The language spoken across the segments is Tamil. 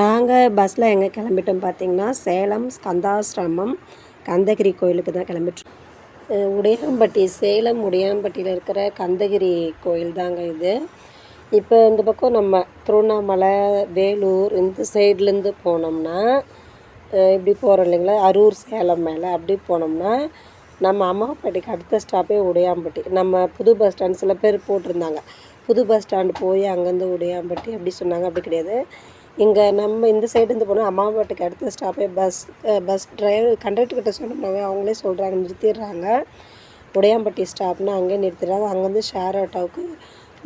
நாங்கள் பஸ்ஸில் எங்கே கிளம்பிட்டோம் பார்த்தீங்கன்னா சேலம் ஸ்கந்தாசிரமம் கந்தகிரி கோயிலுக்கு தான் கிளம்பிட்டோம். உடையாம்பட்டி சேலம் உடையாம்பட்டியில் இருக்கிற கந்தகிரி கோயில் தாங்க இது. இப்போ இந்த பக்கம் நம்ம திருவண்ணாமலை வேலூர் இந்த சைட்லேருந்து போனோம்னா இப்படி போகிறோம் இல்லைங்களா? அரூர் சேலம் மேலே அப்படி போனோம்னா நம்ம அம்மாப்பேட்டைக்கு அடுத்த ஸ்டாப்பே உடையாம்பட்டி. நம்ம புது பஸ் ஸ்டாண்ட் சில பேர் போட்டிருந்தாங்க. புது பஸ் ஸ்டாண்டு போய் அங்கேருந்து உடையாம்பட்டி அப்படி சொன்னாங்க. அப்படி கிடையாது. இங்கே நம்ம இந்த சைடுலேருந்து போனால் அம்மாப்பேட்டைக்கு அடுத்த ஸ்டாப்பே பஸ் பஸ் டிரைவர் கண்டக்டர் கிட்ட சொன்னோம்னாவே அவங்களே சொல்கிறாங்க நிறுத்திடுறாங்க. உடையாம்பட்டி ஸ்டாப்னா அங்கேயே நிறுத்திடுறாங்க. அங்கேருந்து ஷேர் ஆட்டோவுக்கு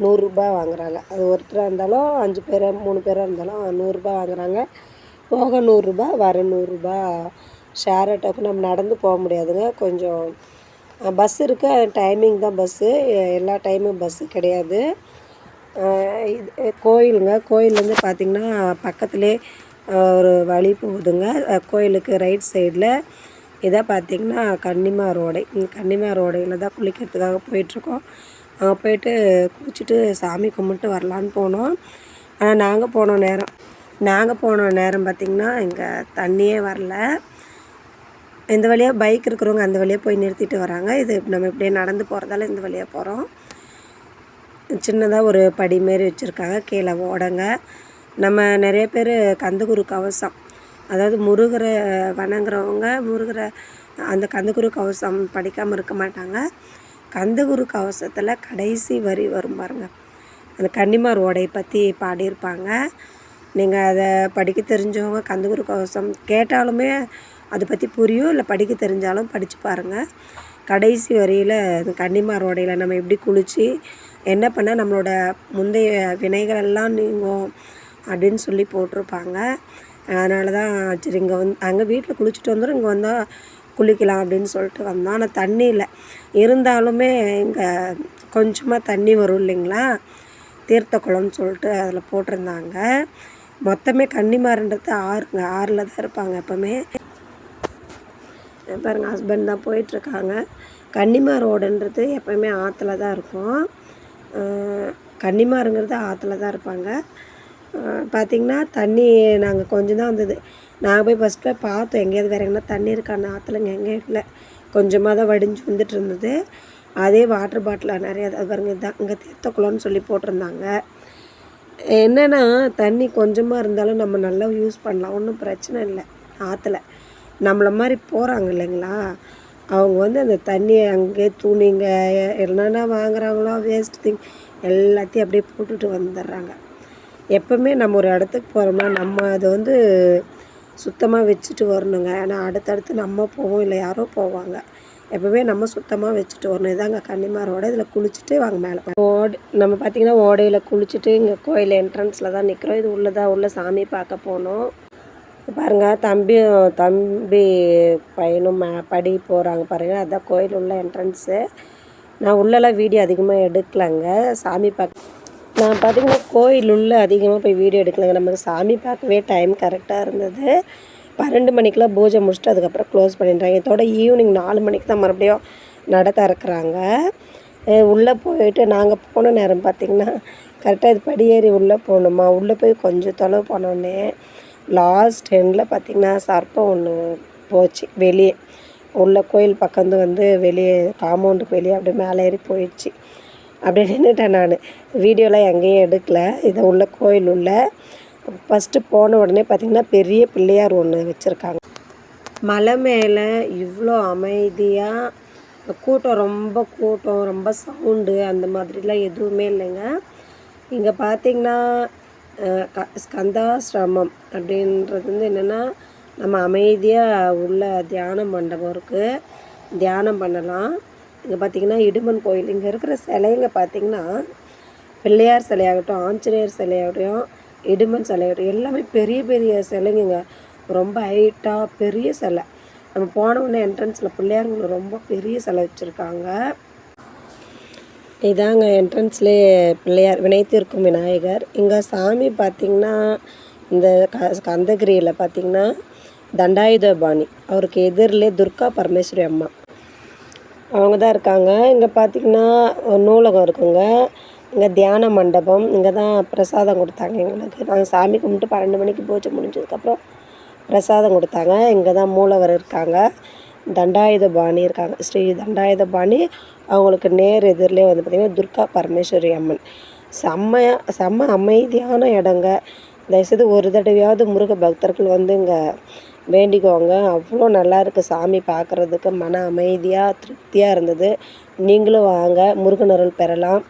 நூறுரூபா வாங்குறாங்க. அது ஒருத்தராக இருந்தாலும் அஞ்சு பேர் மூணு பேராக இருந்தாலும் நூறுரூபா வாங்குறாங்க. போக நூறுரூபா வர நூறுரூபா ஷேர் ஆட்டோவுக்கு நம்ம நடந்து போக முடியாதுங்க. கொஞ்சம் பஸ் இருக்குது டைமிங் தான் பஸ்ஸு எல்லா டைமும் பஸ்ஸு கிடையாது. கோயிலுங்க இது கோயிலுங்க. பார்த்திங்கன்னா பக்கத்துலேயே ஒரு வழி போகுதுங்க. கோயிலுக்கு ரைட் சைடில் இதை பார்த்திங்கன்னா கன்னிமா ரோடை. கன்னிமா ரோடையில் தான் குளிக்கிறதுக்காக போயிட்டுருக்கோம். அங்கே போயிட்டு குளிச்சுட்டு சாமி கும்பிட்டு வரலான்னு போனோம். ஆனால் நாங்கள் போன நேரம் நாங்கள் போன நேரம் பார்த்திங்கன்னா இங்கே தண்ணியே வரல. இந்த வழியாக பைக் இருக்கிறவங்க அந்த வழியாக போய் நிறுத்திட்டு வராங்க. இது நம்ம இப்படியே நடந்து போகிறதால இந்த வழியாக போகிறோம் சின்னதாக ஒரு படி மாரி வச்சுருக்காங்க. கீழே ஓடங்க. நம்ம நிறைய பேர் கந்தகுரு கவசம். அதாவது முருகரை வணங்குறவங்க முருகரை அந்த கந்தகுரு கவசம் படிக்காமல் இருக்க மாட்டாங்க. கந்தகுரு கவசத்தில் கடைசி வரி வரும் பாருங்க. அந்த கன்னிமார் ஓடையை பற்றி பாடியிருப்பாங்க. நீங்கள் அதை படிக்க தெரிஞ்சவங்க கந்தகுரு கவசம் கேட்டாலுமே அதை பற்றி புரியும் இல்லை படிக்க தெரிஞ்சாலும் படித்து பாருங்கள் கடைசி வரியில் அந்த கன்னிமார் ஓடையில் நம்ம எப்படி குளித்து என்ன பண்ணால் நம்மளோட முந்தைய வினைகள் எல்லாம் நீங்கும் அப்படின்னு சொல்லி போட்டிருப்பாங்க. அதனால தான் சரி இங்கே வந்து அங்கே வீட்டில் குளிச்சுட்டு வந்துடும் இங்கே வந்தால் குளிக்கலாம் அப்படின்னு சொல்லிட்டு வந்தோம். ஆனால் தண்ணி இல்லை. இருந்தாலுமே இங்கே கொஞ்சமாக தண்ணி வரும் இல்லைங்களா? தீர்த்த குளம்னு சொல்லிட்டு அதில் போட்டிருந்தாங்க. மொத்தமே கன்னிமாருன்றது ஆறுங்க ஆறில் தான் இருப்பாங்க எப்போவுமே. பாருங்கள் ஹஸ்பண்ட் தான் போயிட்டுருக்காங்க கன்னிமா ரோடுன்றது எப்போயுமே ஆற்றுல தான் இருக்கும். கன்னிமாருங்கிறது ஆற்றுல தான் இருப்பாங்க. பார்த்திங்கன்னா தண்ணி நாங்கள் கொஞ்சம் தான் வந்தது. நாங்கள் போய் ஃபஸ்ட்டு பார்த்தோம். எங்கேயாவது வேறு எங்கன்னா தண்ணி இருக்கான்னு ஆற்றுல இங்கே எங்கேயும் இல்லை. கொஞ்சமாக தான் வடிஞ்சு வந்துட்டு இருந்தது. அதே வாட்டர் பாட்டில் நிறையா அது பாருங்க இதான் இங்கே தீர்த்தக்குளம்னு சொல்லி போட்டிருந்தாங்க. என்னென்னா தண்ணி கொஞ்சமாக இருந்தாலும் நம்ம நல்லா யூஸ் பண்ணலாம். ஒன்றும் பிரச்சனை இல்லை. ஆற்றுல நம்மளை மாதிரி போகிறாங்க இல்லைங்களா? அவங்க வந்து அந்த தண்ணியை அங்கேயே துணிங்க என்னென்ன வாங்குறாங்களோ வேஸ்ட் திங் எல்லாத்தையும் அப்படியே போட்டுட்டு வந்துடுறாங்க. எப்போவுமே நம்ம ஒரு இடத்துக்கு போகிறோம்னா நம்ம அதை வந்து சுத்தமாக வச்சுட்டு வரணுங்க. ஏன்னா அடுத்தடுத்து நம்ம போவோம் இல்லை யாரோ போவாங்க. எப்போவுமே நம்ம சுத்தமாக வச்சுட்டு வரணும். இதாங்க கன்னிமாரோட இதில் குளிச்சுட்டு வாங்க மேலே ஓடை ஓடு நம்ம பார்த்திங்கன்னா ஓடையில் குளிச்சுட்டு இங்கே கோயில் என்ட்ரன்ஸில் தான் நிற்கிறோம் இது உள்ளே தான் உள்ள சாமி பார்க்க போனோம். பாருங்கள் தம்பியும் தம்பி பையனும் ம படி போகிறாங்க பாருங்கள் அதுதான் கோயில் உள்ள என்ட்ரன்ஸு நான் உள்ளெல்லாம் வீடியோ அதிகமாக எடுக்கலாங்க. சாமி பார்க்க நான் பார்த்தீங்கன்னா கோயில் உள்ளே அதிகமாக போய் வீடியோ எடுக்கலங்க. நமக்கு சாமி பார்க்கவே டைம் கரெக்டாக இருந்தது. பன்னெண்டு மணிக்கெலாம் பூஜை முடிச்சுட்டு அதுக்கப்புறம் க்ளோஸ் பண்ணிடுறாங்க. இதோட ஈவினிங் நாலு மணிக்கு தான் மறுபடியும் நட திறக்கிறாங்க உள்ளே போயிட்டு நாங்கள் போன நேரம் பார்த்திங்கன்னா கரெக்டாக இது படியேறி உள்ளே போகணுமா? உள்ளே போய் கொஞ்சம் தொலைவு போனோடனே லாஸ்ட் எண்டில் பார்த்திங்கன்னா சர்ப்பம் ஒன்று போச்சு வெளியே. உள்ள கோயில் பக்கம் வந்து வெளியே காம்பவுண்டுக்கு வெளியே அப்படியே மேலே ஏறி போயிடுச்சு. அப்படியே நின்றுட்டேன் நான். வீடியோலாம் எங்கேயும் எடுக்கல. இது உள்ள கோயில் உள்ள. ஃபஸ்ட்டு போன உடனே பார்த்திங்கன்னா பெரிய பிள்ளையார் ஒன்று வச்சுருக்காங்க. மலை மேலே இவ்வளோ அமைதியாக கூட்டம் ரொம்ப கூட்டம் ரொம்ப சவுண்டு அந்த மாதிரிலாம் எதுவுமே இல்லைங்க. இங்கே பார்த்திங்கன்னா ஸ்கந்தாசிரமம் அப்படின்றது வந்து என்னென்னா நம்ம அமைதியாக உள்ள தியான மண்டபம் இருக்குது தியானம் பண்ணலாம். இங்கே பார்த்திங்கன்னா இடுமன் கோயில். இங்கே இருக்கிற சிலைங்க பார்த்திங்கன்னா பிள்ளையார் சிலையாகட்டும் ஆஞ்சநேயர் சிலையாகட்டும் இடுமன் சிலையாகட்டும் எல்லாமே பெரிய பெரிய சிலைங்க ரொம்ப ஹைட்டாக பெரிய சிலை. நம்ம போன உடனே என்ட்ரன்ஸில் பிள்ளையார் ஒன்று ரொம்ப பெரிய சிலை வச்சுருக்காங்க. இதாங்க என்ட்ரன்ஸ்லேயே பிள்ளையார் வினைத்திருக்கும் விநாயகர். இங்கே சாமி பார்த்திங்கன்னா இந்த க கந்தகிரியில் பார்த்திங்கன்னா தண்டாயுதபாணி. அவருக்கு எதிரிலே துர்கா பரமேஸ்வரி அம்மா. அவங்க தான் இருக்காங்க. இங்கே பார்த்திங்கன்னா ஒரு நூலகம் இருக்குங்க. இங்கே தியான மண்டபம். இங்கே தான் பிரசாதம் கொடுத்தாங்க எங்களுக்கு. நாங்கள் சாமி கும்பிட்டு பன்னெண்டு மணிக்கு பூஜை முடிஞ்சதுக்கப்புறம் பிரசாதம் கொடுத்தாங்க. இங்கே தான் மூலவர் இருக்காங்க. தண்டாயுதபாணி இருக்காங்க. ஸ்ரீ தண்டாயுதபாணி அவங்களுக்கு நேர் எதிரிலே வந்து பார்த்திங்கன்னா துர்கா பரமேஸ்வரி அம்மன். செம்ம செம்ம அமைதியான இடங்க. தயவுசெய்து ஒரு தடவையாவது முருக பக்தர்கள் வந்து இங்கே வேண்டிக்கோங்க. அவ்வளோ நல்லா இருக்குது சாமி பார்க்குறதுக்கு மன அமைதியாக திருப்தியாக இருந்தது. நீங்களும் வாங்க. முருகன் அருள் பெறலாம்.